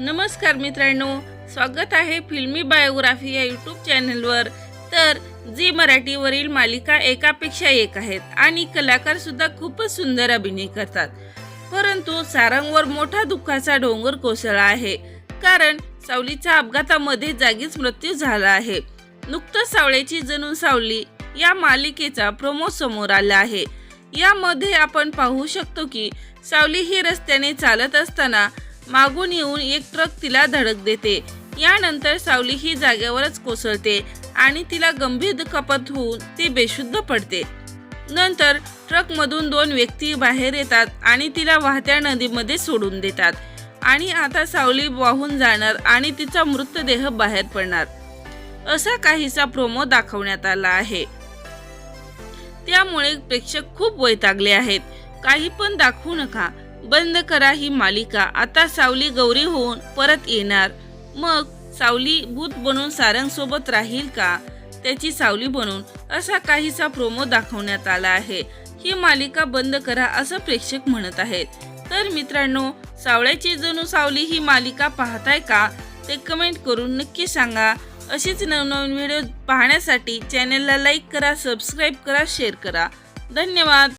नमस्कार मित्रांनो स्वागत आहे फिल्मी बायोग्राफी या यूट्यूब चॅनलवर. तर जी मराठीवरील मालिका एकापेक्षा एक आहेत आणि कलाकार सुद्धा खूपच सुंदर अभिनय करतात. परंतु सारंगवर मोठा दुःखाचा डोंगर कोसळला आहे. कारण सावलीचा अपघातामध्ये जागीच मृत्यू झाला आहे. नुकतंच सावळ्याची जणू सावली या मालिकेचा प्रोमो समोर आला आहे. यामध्ये आपण पाहू शकतो की सावली ही रस्त्याने चालत असताना मागून येऊन एक ट्रक तिला धडक देते. यानंतर सावली ही जागेवरच कोसळते आणि तिला गंभीर दुखापत होऊन ती बेशुद्ध पडते. नंतर ट्रकमधून दोन व्यक्ती बाहेर येतात आणि तिला वाहत्या नदीमध्ये सोडून देतात. आणि आता सावली वाहून जाणार आणि तिचा मृतदेह बाहेर पडणार. असा काहीसा प्रोमो दाखवण्यात आला आहे. त्यामुळे प्रेक्षक खूप वैतागले आहेत. काही पण दाखवू नका. बंद करा ही मालिका. आता सावली गौरी होऊन परत येणार. मग सावली भूत बनून सारंग सोबत राहील का? त्याची सावली बनून असा काहीसा प्रोमो दाखवण्यात आला आहे. ही मालिका बंद करा असं प्रेक्षक म्हणत आहेत. तर मित्रांनो सावळ्याची जणू सावली ही मालिका पाहताय का? ते कमेंट करून नक्की सांगा. अशीच नवनवीन व्हिडिओ पाहण्यासाठी चॅनलला लाईक करा सबस्क्राईब करा शेअर करा. धन्यवाद.